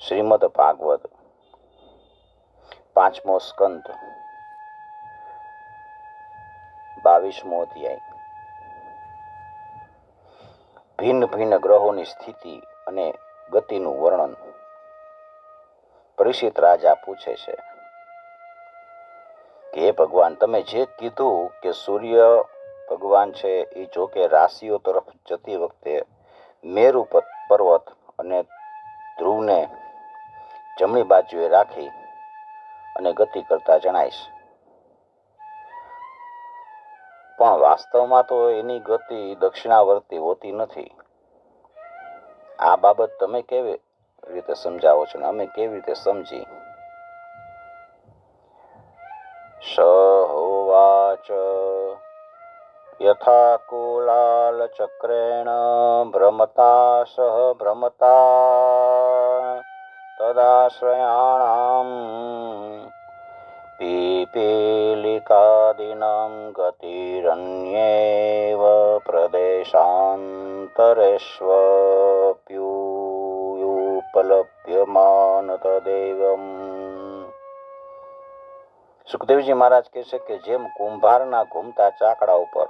શ્રીમદ ભાગવત, પાંચમો સ્કંદ, બાવીસમો અધ્યાય. ભિન્ન ભિન્ન ગ્રહોની સ્થિતિ અને ગતિનું વર્ણન. પરિષિત રાજા પૂછે છે, કે ભગવાન, તમે જે કીધું કે સૂર્ય ભગવાન છે એ જોકે રાશિઓ તરફ જતી વખતે મેરુ પર્વત અને ધ્રુવને જમણી બાજુએ રાખી અને ગતિ કરતા જણાઈશ. પણ વાસ્તવમાં તો એની ગતિ દક્ષિણાવર્તી હોતી નથી. આ બાબત તમે કેવી રીતે સમજાવો છો ને? અમે કેવી રીતે સમજી? સહોવાચ યથા કુલાલ ચક્રેણ ભ્રમતા સહ ભ્રમતા તદાશ્રયાણામ પીપીલિકાદીનાં ગતિરન્યેવ પ્રદેશાંતરેષ્વપ્યુપલભ્યમાન તદેવમ સુખદેવજી મહારાજ કહે છે કે જેમ કુંભારના ઘૂમતા ચાકડા ઉપર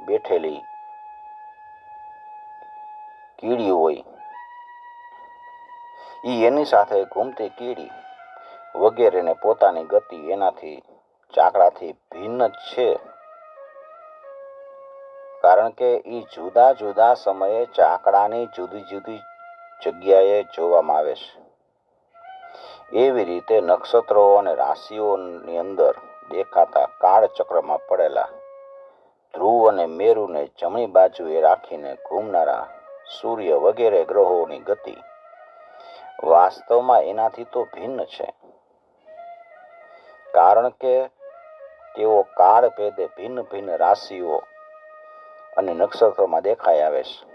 બેઠેલી કીડી હોય ઈ એની સાથે ઘૂમતી કીડી વગેરેને પોતાની ગતિ એનાથી ચાકડાથી ભિન્ન જ છે. કારણ કે એ જુદા જુદા સમયે ચાકડાની જુદી જુદી જગ્યાએ જોવામાં આવે છે. એવી રીતે નક્ષત્રો અને રાશિઓની અંદર દેખાતા કાળચક્રમાં પડેલા ધ્રુવ અને મેરુને જમણી બાજુએ રાખીને ઘૂમનારા સૂર્ય વગેરે ગ્રહોની ગતિ વાસ્તવમાં એનાથી તો ભિન્ન છે. કારણ કે તેઓ કાળ ભેદે ભિન્ન ભિન્ન રાશિઓ અને નક્ષત્રોમાં દેખાઈ આવે છે.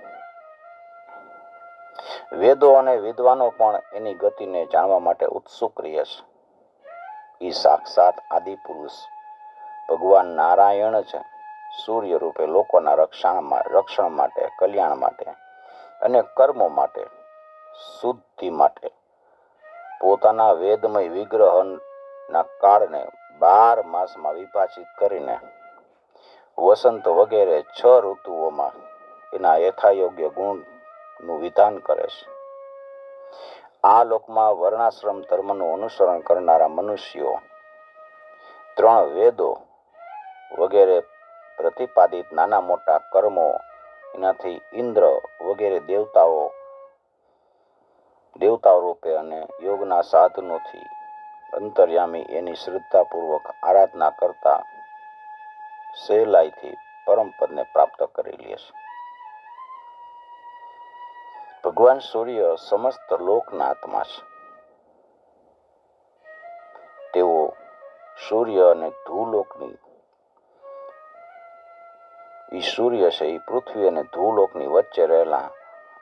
વેદો અને વિદ્વાનો પણ એની ગતિને જાણવા માટે ઉત્સુક રહે છે. એ સાક્ષાત આદિપુરુષ, ભગવાન નારાયણ છે સૂર્ય રૂપે લોકોના રક્ષણમાં, રક્ષણ માટે, કલ્યાણ માટે અને કર્મો માટે શુદ્ધિ માટે. પોતાના વેદમય વિગ્રહના કાળને બાર માસમાં વિભાજિત કરીને વસંત વગેરે છ ઋતુઓમાં એના યથાયોગ્ય ગુણનું વિધાન કરે છે. આ લોકમાં વર્ણાશ્રમ ધર્મનું અનુસરણ કરનારા મનુષ્યો ત્રણ વેદો વગેરે પ્રતિપાદિત નાના મોટા કર્મો, એનાથી ઇન્દ્ર વગેરે દેવતાઓ દેવતાઓ રૂપે અને યોગના સાધનોથી અંતર્યામી એની શ્રદ્ધાપૂર્વક આરાધના કરતા સહેલાઈથી પરમપદને પ્રાપ્ત કરી લે છે. ભગવાન સૂર્ય સમસ્ત લોકના આત્મા છે. તેઓ સૂર્ય અને ધૂલોકની એ સૂર્ય છે એ પૃથ્વી અને ધૂલોકની વચ્ચે રહેલા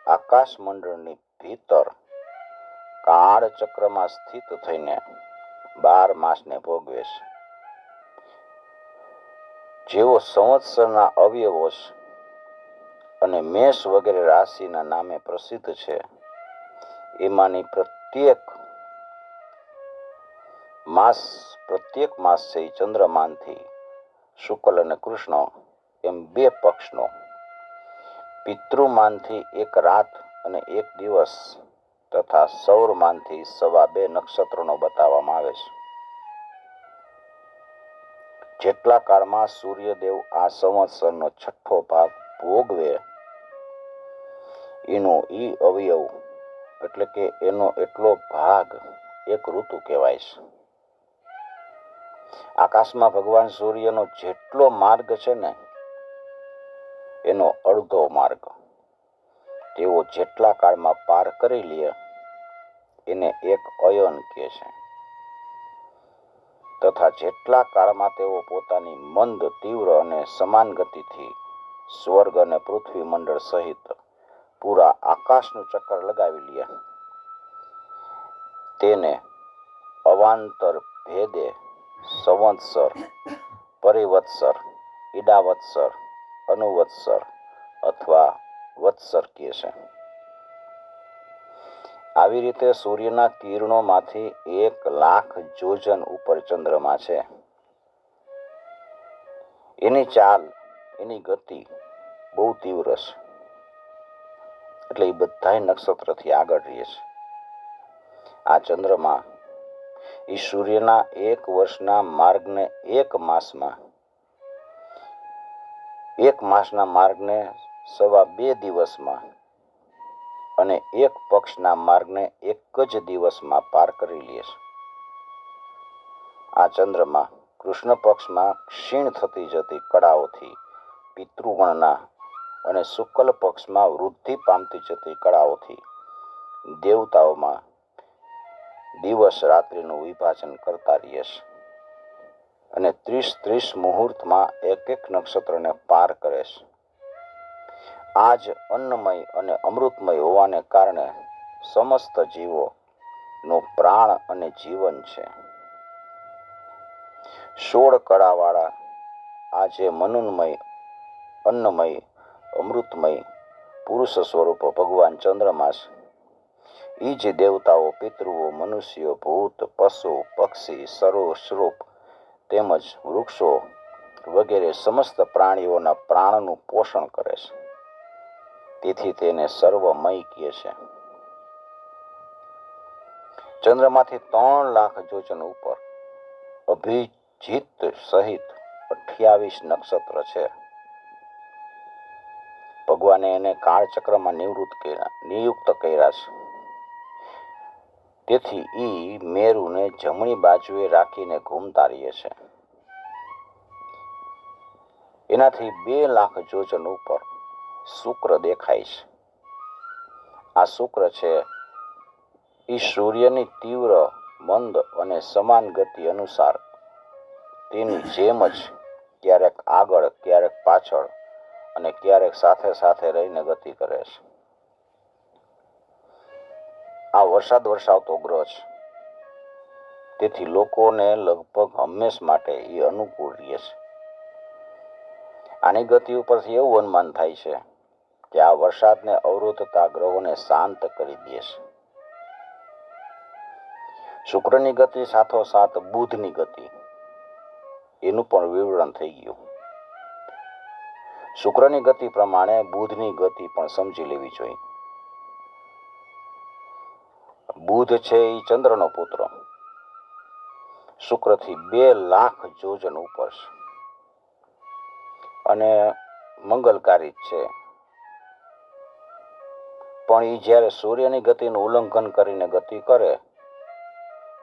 આકાશ મંડળની ભીતર કાળ ચક્રમાં સ્થિત થઈને બાર માસને ભોગવે છે. જેઓ સંવત્સરના અવયવો અને મેષ વગેરે રાશિના નામે પ્રસિદ્ધ છે, એમાંની પ્રત્યેક માસ પ્રત્યેક માસ છે ચંદ્રમાનથી શુક્લ અને કૃષ્ણ એમ બે પક્ષનો પિતૃમાનથી એક રાત અને એક દિવસ તથા સૌરમાનથી સવા બે નક્ષત્રોનો બતાવવામાં આવે છે. જેટલા કાળમાં સૂર્યદેવ આ સંવત્સરનો છઠ્ઠો ભાગ ભોગવે, એનો ઈ અવયવ એટલે કે એનો એટલો ભાગ એક ઋતુ કહેવાય છે. આકાશમાં ભગવાન સૂર્યનો જેટલો માર્ગ છે ને, એનો અડધો માર્ગ. તેઓ જેટલા કાળમાં પાર કરી લે, એને એક અયન કહે છે. તથા જેટલા કાળમાં તેઓ પોતાની મંદ, તીવ્ર અને સમાન ગતિથી સ્વર્ગ અને પૃથ્વી મંડળ સહિત પૂરા આકાશનું ચક્કર લગાવી લે. તેને અવાંતર ભેદે સંવત્સર, પરિવત્સર, ઈડાવત્સર, અનુવત્સર અથવા વત્સર કહે છે. આવી રીતે સૂર્યના કિરણોમાંથી એક લાખ જોજન ઉપર ચંદ્રમા છે. એની ચાલ, એની ગતિ બહુ તીવ્ર છે. એટલે એ બધા નક્ષત્રથી આગળ રહે છે. આ ચંદ્રમાં એ સૂર્યના એક વર્ષના માર્ગને એક માસમાં, એક માસના માર્ગને સવા બે દિવસમાં અને એક પક્ષના માર્ગને એક જ દિવસમાં પાર કરી લે છે. આ ચંદ્રમાં કૃષ્ણ પક્ષમાં ક્ષીણ થતી જતી કળાઓથી પિતૃગણના અને શુક્લ પક્ષમાં વૃદ્ધિ પામતી જતી કળાઓથી દેવતાઓમાં દિવસ રાત્રિનું વિભાજન કરતા રહીએ છે અને ત્રીસ ત્રીસ મુહૂર્તમાં એક એક નક્ષત્રને પાર કરે છે. આ જ અન્નમય અને અમૃતમય હોવાને કારણે સમસ્ત જીવો નો પ્રાણ અને જીવન છે. સોળ કળાવાળા આ જે મનોન્મય, અન્નમય, અમૃતમય પુરુષ સ્વરૂપ ભગવાન ચંદ્રમા છે. એ જ દેવતાઓ, પિતૃઓ, મનુષ્યો, ભૂત, પશુ, પક્ષી સરો સ્વરૂપ તેમજ વૃક્ષો વગેરે સમસ્ત પ્રાણીઓના પ્રાણનું પોષણ કરે છે. તેથી તેને સર્વમય કહે છે. ચંદ્રમાંથી ત્રણ લાખ યોજન ઉપર અભિજીત સહિત અઠ્યાવીસ નક્ષત્ર છે. ભગવાને એને કાળચક્રમાં નિવૃત્ત કર્યા, નિયુક્ત કર્યા છે. તેથી ઈ મેરુને જમણી બાજુએ રાખીને ઘૂમતા રહીએ છે. એનાથી બે લાખ જોજન ઉપર શુક્ર દેખાય છે. આ શુક્ર છે એ સૂર્યની તીવ્ર, મંદ અને સમાન ગતિ અનુસાર. તેની જેમ જ ક્યારેક આગળ, ક્યારેક પાછળ અને ક્યારેક સાથે સાથે રહીને ગતિ કરે છે. આ વરસાદ વરસાવતો ગ્રહ છે. તેથી લોકોને લગભગ હંમેશ માટે એ અનુકૂળ રહે છે. આની ગતિ ઉપરથી એવું અનુમાન થાય છે કે આ વરસાદને અવરોધતા ગ્રહોને શાંત કરી દે છે. શુક્રની ગતિ સાથોસાથ બુધની ગતિ, એનું પણ વિવરણ થઈ ગયું. શુક્રની ગતિ પ્રમાણે બુધની ગતિ પણ સમજી લેવી જોઈએ. બુધ છે એ ચંદ્રનો પુત્ર. શુક્રથી બે લાખ જોજન ઉપર છે. અને મંગલકારી છે. પણ એ જ્યારે સૂર્યની ગતિનું ઉલ્લંઘન કરીને ગતિ કરે,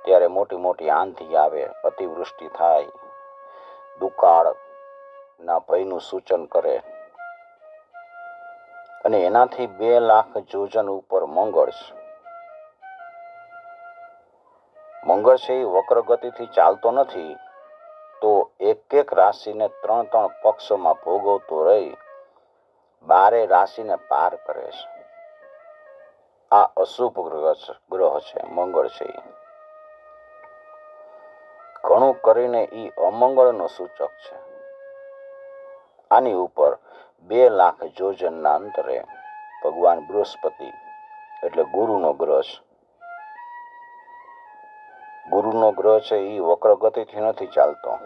ત્યારે મોટી મોટી આંધી આવે, અતિવૃષ્ટિ થાય દુકાળ ના ભયનું સૂચન કરે. અને એનાથી બે લાખ જોજન ઉપર મંગળ છે. મંગળ છે એ વક્ર ગતિથી ચાલતો નથી, તો એક એક રાશિને ત્રણ ત્રણ પક્ષોમાં ભોગવતો રહી, બારે રાશિને પાર કરે છે. આ અશુભ ગ્રહ છે, મંગળ છે. ઘણું કરીને ઈ અમંગળનો સૂચક છે. આની ઉપર બે લાખ જોજનના અંતરે ભગવાન બૃહસ્પતિ, એટલે ગુરુનો ગ્રહ છે. ગુરુનો ગ્રહ છે એ વક્ર ગતિથી નથી ચાલતો.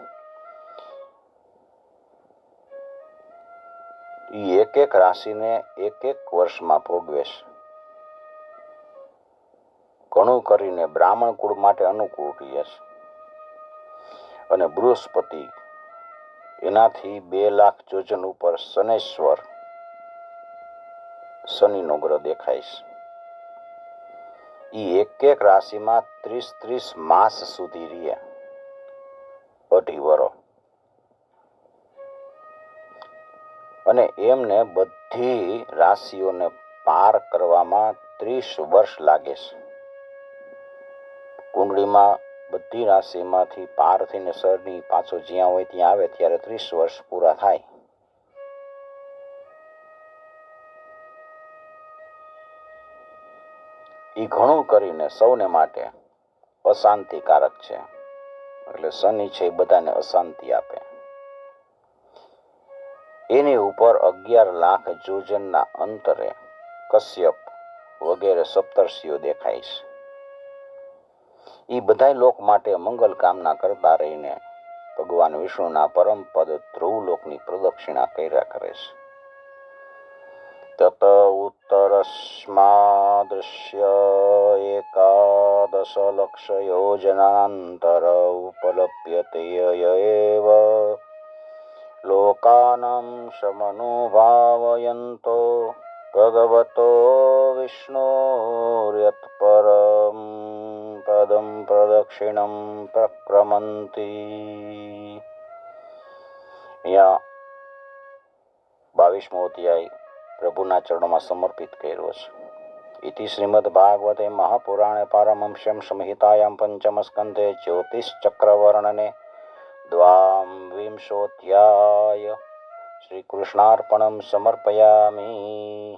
એ એક એક રાશિને એક એક વર્ષમાં ભોગવે છે. ઘણું કરીને બ્રાહ્મણ કુળ માટે અનુકૂળ રહે છે. અને બૃહસ્પતિ એનાથી બે લાખ જોજન ઉપર શનેશ્વર શનિનો ગ્રહ દેખાય છે. એ એક એક રાશિમાં ત્રીસ ત્રીસ માસ સુધી રહે. અઢી વરો અને એમને બધી રાશિઓને પાર કરવામાં ત્રીસ વર્ષ લાગે છે. કુંડળીમાં બધી રાશિમાંથી પાર થઈને સરની પાછો જ્યાં હોય ત્યાં આવે ત્યારે ત્રીસ વર્ષ પૂરા થાય. એ ઘણું કરીને સૌને માટે અશાંતિકારક છે. એટલે શનિ છે એ બધાને અશાંતિ આપે. એની ઉપર અગિયાર લાખ જોજનના અંતરે કશ્યપ વગેરે સપ્તર્ષિઓ દેખાય છે. એ બધાય લોક માટે મંગલ કામના કરતા રહીને ભગવાન વિષ્ણુના પરમ પદ ધ્રુવ લોકની પ્રદક્ષિણા કર્યા કરે છે. તત ઉત્તરસ્માદૃશ્ય એકાદશ લક્ષ યોજનાંતર ઉપલભ્યતે એવ લોકાનાં સમનુભાવયન્તો ભગવતો વિષ્ણોર્યત્પરમ પદમ प्रदक्षिणं પ્રક્રમંતી અહીંયા બાવીસમો અધ્યાય પ્રભુના ચરણોમાં સમર્પિત કર્યો છે. ઇતિ શ્રીમદ ભાગવતે મહાપુરાણે પારમંશ્યમ સંહિતાયામ પંચમ સ્કંધે જ્યોતિષચક્રવર્ણને દ્વામ વિંશોધ્યાય શ્રીકૃષ્ણાર્પણમ સમર્પયામિ